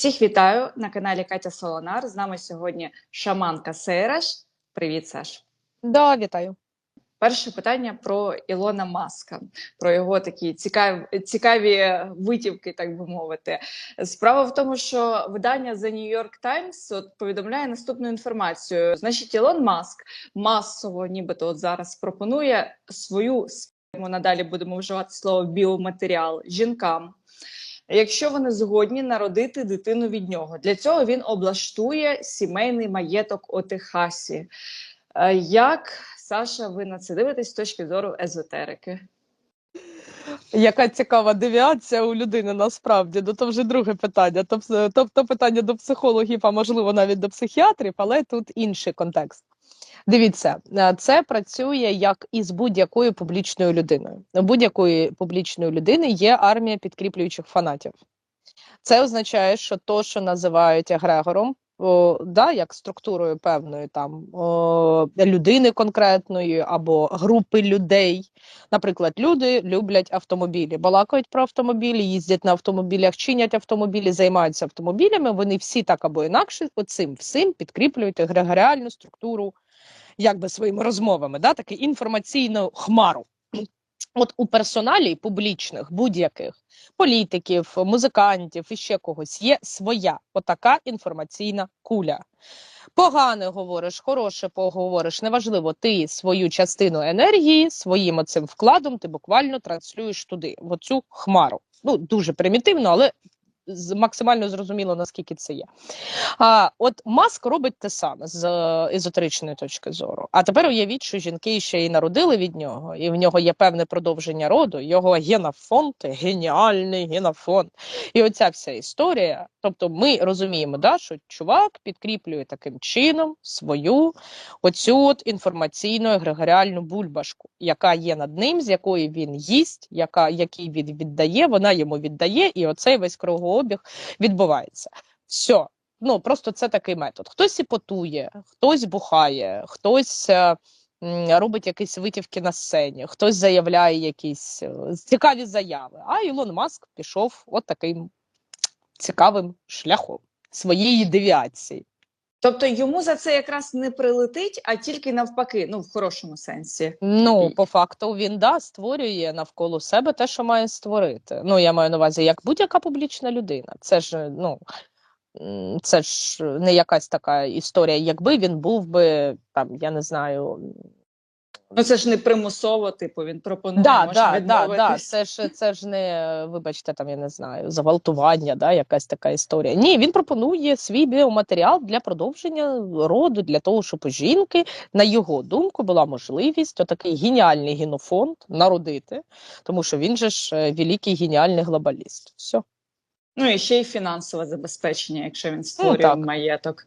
Всіх вітаю на каналі Катя Солонар. З нами сьогодні шаманка Сейраш. Привіт, Саш. Да, вітаю. Перше питання про Ілона Маска, про його такі цікаві, цікаві витівки, так би мовити. Справа в тому, що видання The New York Times от повідомляє наступну інформацію. Значить, Ілон Маск масово, нібито от зараз пропонує свою ми надалі будемо вживати слово біоматеріал жінкам. Якщо вони згодні народити дитину від нього, для цього він облаштує сімейний маєток у Техасі. Е, Як Саша, ви на це дивитесь з точки зору езотерики? Яка цікава девіація у людини насправді. Ну то вже друге питання. Тобто, тобто питання до психологів, а можливо навіть до психіатрів, але тут інший контекст. Дивіться, е, це працює як із будь-якою публічною людиною. Будь-якої публічної людини є армія підкріплюючих фанатів. Це означає, що то, що називають егрегором, о, да, як структурою певної там о, людини конкретної або групи людей. Наприклад, люди люблять автомобілі, балакають про автомобілі, їздять на автомобілях, чинять автомобілі, займаються автомобілями. Вони всі так або інакше оцим всім підкріплюють егрегоріальну структуру, якби своїми розмовами, да, таку інформаційну хмару. От у персоналі публічних будь-яких політиків, музикантів і ще когось є своя отака інформаційна куля. Погане говориш, хороше поговориш, неважливо, ти свою частину енергії своїм оцим вкладом ти буквально транслюєш туди, в оцю хмару. Ну, дуже примітивно, але максимально зрозуміло, наскільки це є. А, от Маск робить те саме з е, езотеричної точки зору. А тепер уявіть, що жінки ще й народили від нього, і в нього є певне продовження роду, його генофонд, геніальний генофонд. І оця вся історія. Тобто, ми розуміємо, да, що чувак підкріплює таким чином свою оцю от інформаційну егрегоріальну бульбашку, яка є над ним, з якої він їсть, яка який він віддає, вона йому віддає, і оцей весь кругообіг відбувається. Все. Ну просто це такий метод. Хтось іпотує, хтось бухає, хтось е, робить якісь витівки на сцені, хтось заявляє якісь е, цікаві заяви. А Ілон Маск пішов от таким цікавим шляхом своєї девіації. Тобто йому за це якраз не прилетить, а тільки навпаки, ну в хорошому сенсі. Ну, по факту, він да створює навколо себе те, що має створити. Ну, я маю на увазі, як будь-яка публічна людина. Це ж ну це ж не якась така історія. Якби він був би там, я не знаю. Ну це ж не примусово, типу він пропонує Да, може да, да, да. Це ж це ж не, вибачте, там я не знаю, зґвалтування, да, якась така історія. Ні, він пропонує свій біоматеріал для продовження роду, для того, щоб у жінки, на його думку, була можливість отакий геніальний генофонд народити, тому що він же ж е, великий геніальний глобаліст. Все. Ну і ще й фінансове забезпечення, якщо він створює так. маєток.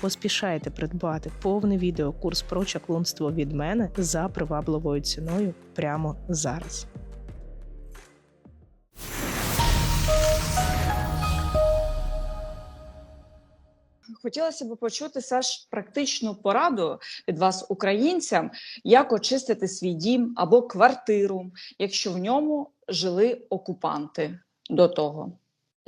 Поспішайте придбати повний відеокурс про чаклунство від мене за привабливою ціною прямо зараз. Хотілося б почути Саш практичну пораду від вас, українцям, як очистити свій дім або квартиру, якщо в ньому жили окупанти до того.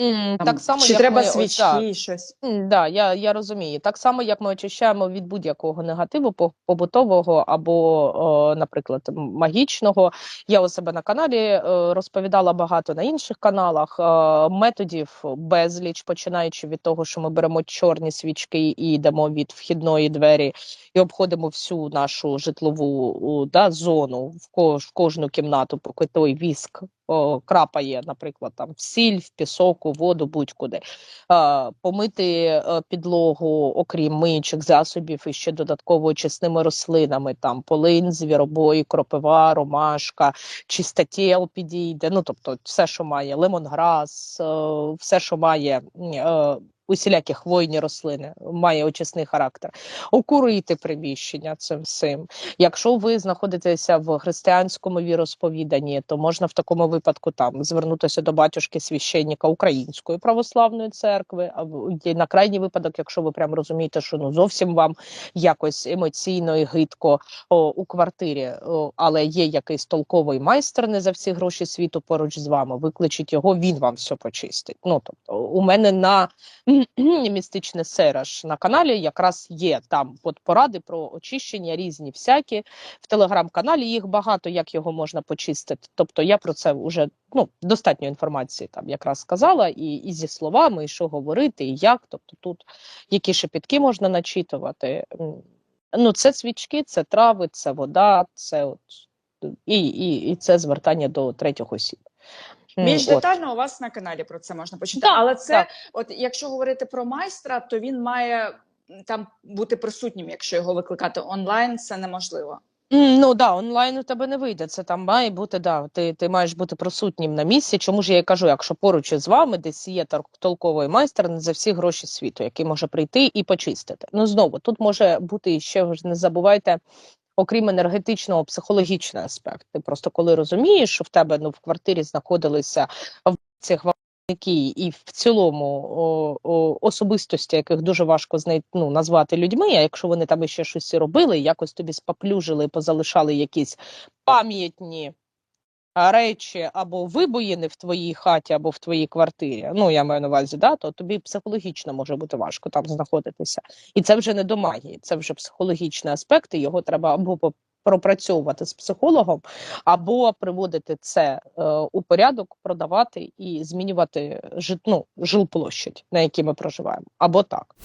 М, Там, Так само, чи як треба ми, о, свічки, так. щось? М, Да, я, я розумію. Так само, як ми очищаємо від будь-якого негативу по- побутового або, о, наприклад, магічного. Я у себе на каналі е, розповідала багато на інших каналах е, методів безліч, починаючи від того, що ми беремо чорні свічки і йдемо від вхідної двері і обходимо всю нашу житлову да, зону в, кож, в кожну кімнату, поки той віск о, крапає, наприклад, там в сіль, в пісок, у воду, будь-куди. Е, помити е, підлогу, окрім миючих засобів, і ще додатково чесними рослинами, там полин, звіробой, кропива, ромашка, чистотіл підійде. Ну тобто, все, що має лемонграс, е, все, що має. Усілякі хвойні рослини має очисний характер, окурити приміщення цим всім. Якщо ви знаходитеся в християнському віросповіданні, то можна в такому випадку там звернутися до батюшки священника Української православної церкви. На крайній випадок, якщо ви прям розумієте, що ну зовсім вам якось емоційно і гидко о, у квартирі, о, але є якийсь толковий майстер не за всі гроші світу поруч з вами, викличіть його, він вам все почистить. Ну тобто, у мене на містичне сераж на каналі якраз є там от поради про очищення різні всякі. В телеграм-каналі їх багато, як його можна почистити. Тобто я про це вже ну, достатньо інформації там якраз сказала, і, і зі словами, і що говорити, і як. Тобто тут які шепітки можна начитувати. Ну, це свічки, це трави, це вода, це от і, і, і це звертання до третіх осіб. Більш детально у вас на каналі про це можна почути. Так, Але це, так. от якщо говорити про майстра, то він має там бути присутнім, якщо його викликати онлайн, це неможливо. Ну да, онлайн у тебе не вийде. Це там має бути, да. Ти, ти маєш бути присутнім на місці. Чому ж я і кажу, якщо поруч із вами десь є тол- толковий майстер не за всі гроші світу, який може прийти і почистити. Ну знову тут може бути ще ж не забувайте. Окрім енергетичного, психологічний аспект. Ти просто коли розумієш, що в тебе ну в квартирі знаходилися в ці гвалтівники і в цілому о, о, особистості, яких дуже важко знайти, ну, назвати людьми. А якщо вони там ще щось робили, якось тобі споплюжили, позалишали якісь пам'ятні речі або вибоїни в твоїй хаті, або в твоїй квартирі. Ну я маю на увазі, да, то тобі психологічно може бути важко там знаходитися. І це вже не до магії, це вже психологічний аспект, і його треба або пропрацьовувати з психологом, або приводити це е, у порядок, продавати і змінювати жит, ну, жилплощадь, на якій ми проживаємо, або так.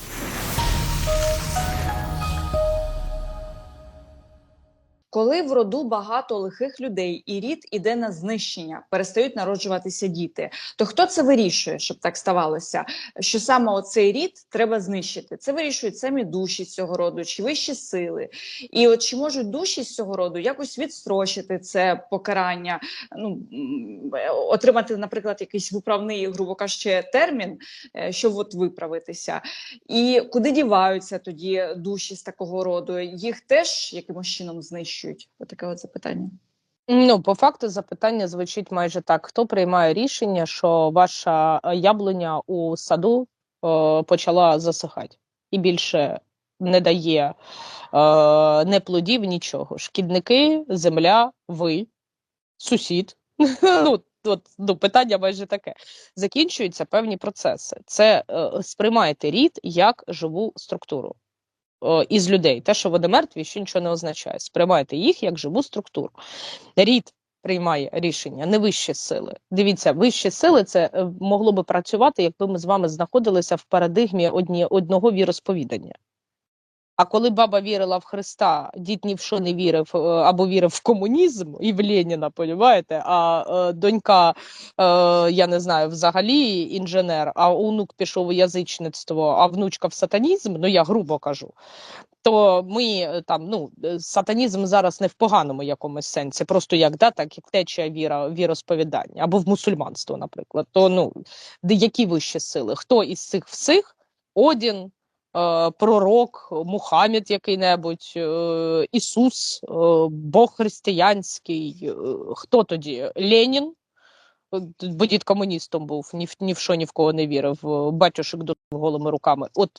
Коли в роду багато лихих людей і рід іде на знищення, перестають народжуватися діти, то хто це вирішує, щоб так ставалося? Що саме оцей рід треба знищити? Це вирішують самі душі цього роду чи вищі сили. І от чи можуть душі з цього роду якось відстрочити це покарання, ну отримати, наприклад, якийсь виправний, грубо кажучи, термін, е, щоб от виправитися? І куди діваються тоді душі з такого роду? Їх теж якимось чином знищують? Отаке от запитання. Ну, по факту запитання звучить майже так: хто приймає рішення, що ваша е, яблуня у саду е, почала засихати і більше не дає е, не плодів, нічого. Шкідники, земля, ви, сусід. ну, от, ну, питання майже таке. Закінчуються певні процеси. Це е, сприймайте рід як живу структуру із людей. Те, що вони мертві, ще нічого не означає. Сприймайте їх як живу структуру. Рід приймає рішення, не вищі сили. Дивіться, вищі сили це е, могло би працювати, якби ми з вами знаходилися в парадигмі одні, одного віросповідання. А коли баба вірила в Христа, дід ні в що не вірив е, або вірив в комунізм і в Леніна, понімаєте? А е, донька, е, я не знаю, взагалі інженер, а онук пішов у язичництво, а внучка в сатанізм, ну я грубо кажу. То ми е, там ну е, сатанізм зараз не в поганому якомусь сенсі, просто як да, так як течія віра віросповідання, або в мусульманство, наприклад. То ну які вищі сили? Хто із цих всіх? Одін, пророк, Мухаммед який-небудь, е, Ісус, е, Бог християнський. е, Хто тоді? Ленін? Бо дід комуністом був, ні в ні в що ні в кого не вірив, е, батюшек до голими руками. От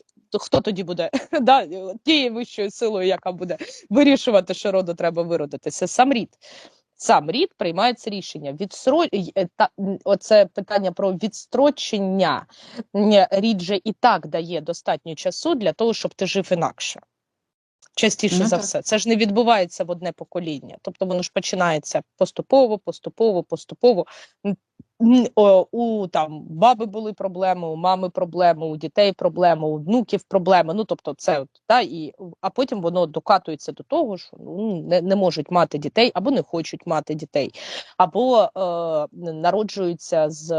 хто тоді буде да, тією вищою силою, яка буде вирішувати, що роду треба виродитися? Сам рід. Сам рід приймається рішення. Відсро... е, та... Оце питання про відстрочення. Рід же і так дає достатньо часу для того, щоб ти жив інакше. Частіше Ну, за так. все. Це ж не відбувається в одне покоління. Тобто воно ж починається поступово, поступово, поступово. О, У там баби були проблеми, у мами проблеми, у дітей проблеми, у внуків проблеми. Ну тобто, це от, та, і, а потім воно докатується до того, що ну, не, не можуть мати дітей або не хочуть мати дітей, або е, народжуються з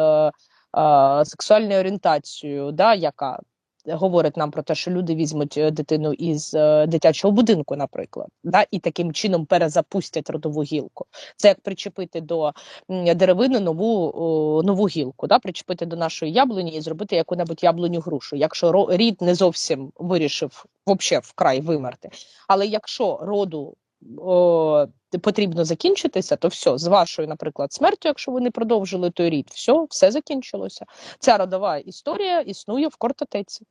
е, сексуальною орієнтацією, да, яка говорить нам про те, що люди візьмуть е, дитину із е, дитячого будинку, наприклад, да, і таким чином перезапустять родову гілку. Це як причепити до деревини нову, о, нову гілку, да, причепити до нашої яблуні і зробити яку-небудь яблуню грушу. Якщо рід не зовсім вирішив вообще вкрай вимерти, але якщо роду о, потрібно закінчитися, то все, з вашою, наприклад, смертю, якщо ви не продовжили той рід, все, все закінчилося. Ця родова історія існує в кортотеці.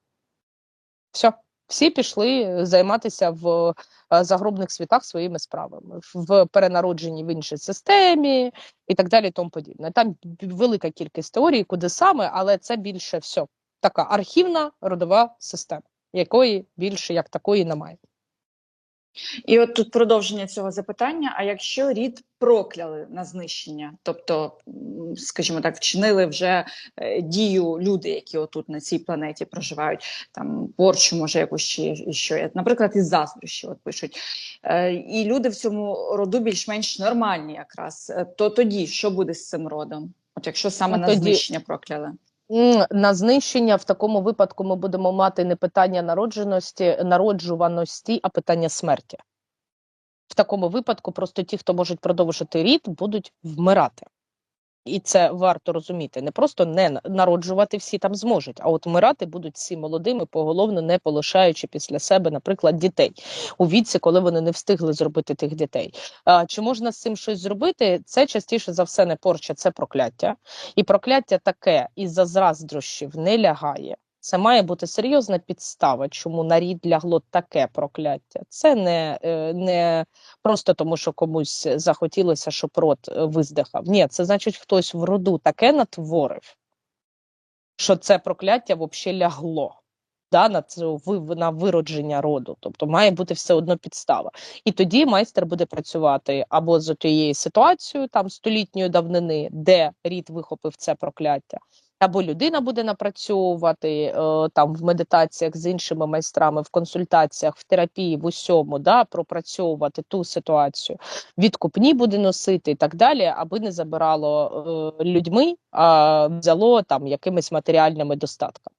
Все. Всі пішли займатися в е, загробних світах своїми справами, в перенародженні в іншій системі і так далі. і Тому подібне. Там велика кількість теорій, куди саме, але це більше все така архівна родова система, якої більше як такої немає. І от тут продовження цього запитання: а якщо рід прокляли на знищення, тобто, скажімо так, вчинили вже е, дію люди, які отут на цій планеті проживають, там порчу, може, якусь ще що, наприклад, із заздрощі, от пишуть, е, і люди в цьому роду більш-менш нормальні, якраз, е, то тоді що буде з цим родом? От якщо саме Ну, на тоді- знищення прокляли? На знищення в такому випадку ми будемо мати не питання народженості, народжуваності, а питання смерті. В такому випадку просто ті, хто можуть продовжити рід, будуть вмирати. І це варто розуміти. Не просто не народжувати всі там зможуть, а от вмирати будуть всі молодими, поголовно не полишаючи після себе, наприклад, дітей у віці, коли вони не встигли зробити тих дітей. А, чи можна з цим щось зробити? Це частіше за все не порча, це прокляття. І прокляття таке із-за заздрощів не лягає. Це має бути серйозна підстава, чому на рід лягло таке прокляття. Це не, е, не просто тому, що комусь захотілося, щоб род е, виздихав. Ні, це значить, хтось в роду таке натворив, що це прокляття взагалі лягло. Да, на ви- на виродження роду, тобто має бути все одно підстава, і тоді майстер буде працювати або з тією ситуацією там столітньої давнини, де рід вихопив це прокляття, або людина буде напрацьовувати е, там в медитаціях з іншими майстрами, в консультаціях, в терапії, в усьому, да, пропрацьовувати ту ситуацію. Відкупні буде носити і так далі, аби не забирало е, людьми, а взяло там якимись матеріальними достатками.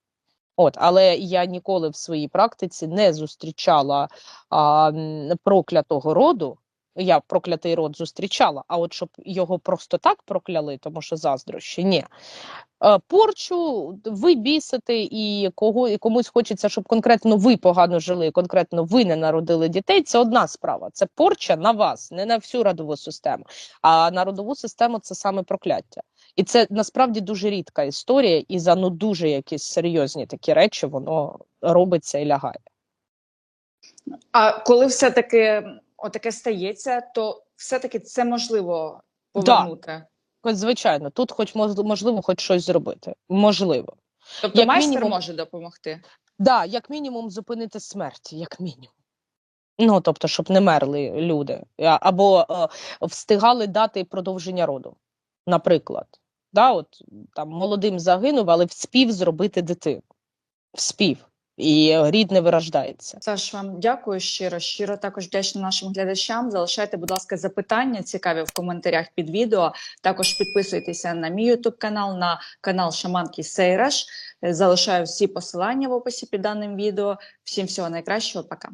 От, але я ніколи в своїй практиці не зустрічала а, проклятого роду. Я проклятий род зустрічала, а от щоб його просто так прокляли, тому що заздрощі, ні. Е, Порчу ви бісите, і кого і комусь хочеться, щоб конкретно ви погано жили, конкретно ви не народили дітей. Це одна справа. Це порча на вас, не на всю родову систему. А на родову систему це саме прокляття. І це насправді дуже рідка історія, і за ну дуже якісь серйозні такі речі воно робиться і лягає. А коли все-таки отаке стається, то все-таки це можливо повернути. От, звичайно, тут, хоч можливо, хоч щось зробити. Можливо. Тобто Як майстер мінімум- може допомогти. Да, як мінімум зупинити смерть, як мінімум. Ну, тобто, щоб не мерли люди, або е, встигали дати продовження роду, наприклад. Да, от, там, молодим загинув, але вспів зробити дитину. Вспів. І рідне рід не вирождається. Саш, вам дякую щиро. Щиро також вдячна нашим глядачам. Залишайте, будь ласка, запитання цікаві в коментарях під відео. Також підписуйтеся на мій ютуб канал, на канал Шаманки Сейраш. Залишаю всі посилання в описі під даним відео. Всім всього найкращого, пока.